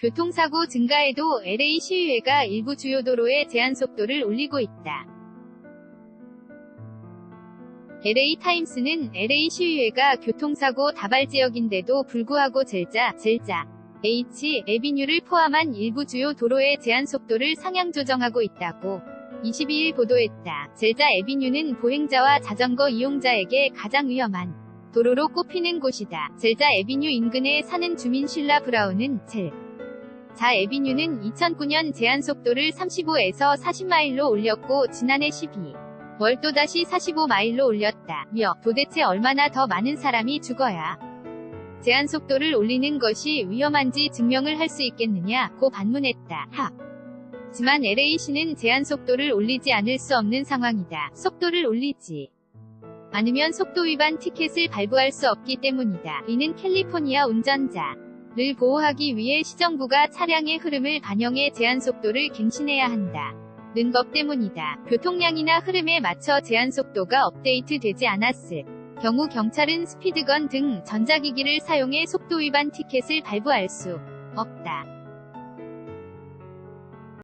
교통사고 증가에도 LA 시의회가 일부 주요 도로의 제한 속도를 올리고 있다. LA 타임스는 LA 시의회가 교통사고 다발 지역인데도 불구하고 젤자, 젤자, H, 에비뉴를 포함한 일부 주요 도로의 제한 속도를 상향 조정하고 있다고 22일 보도했다. 젤자 에비뉴는 보행자와 자전거 이용자에게 가장 위험한 도로로 꼽히는 곳이다. 젤자 에비뉴 인근에 사는 주민 쉴라 브라운은 젤. 자 에비뉴는 2009년 제한 속도를 35에서 40마일로 올렸고 지난해 12. 월 또다시 45마일로 올렸다. 며 도대체 얼마나 더 많은 사람이 죽어야 제한 속도를 올리는 것이 위험한지 증명을 할 수 있겠느냐고 반문했다. 하. 지만 LA시는 제한 속도를 올리지 않을 수 없는 상황이다. 속도를 올리지 않으면 속도 위반 티켓을 발부할 수 없기 때문이다. 이는 캘리포니아 운전자 를 보호하기 위해 시정부가 차량의 흐름을 반영해 제한 속도를 갱신해야 한다. 는 것 때문이다. 교통량이나 흐름에 맞춰 제한 속도가 업데이트 되지 않았을 경우 경찰은 스피드건 등 전자기기를 사용해 속도 위반 티켓을 발부할 수 없다.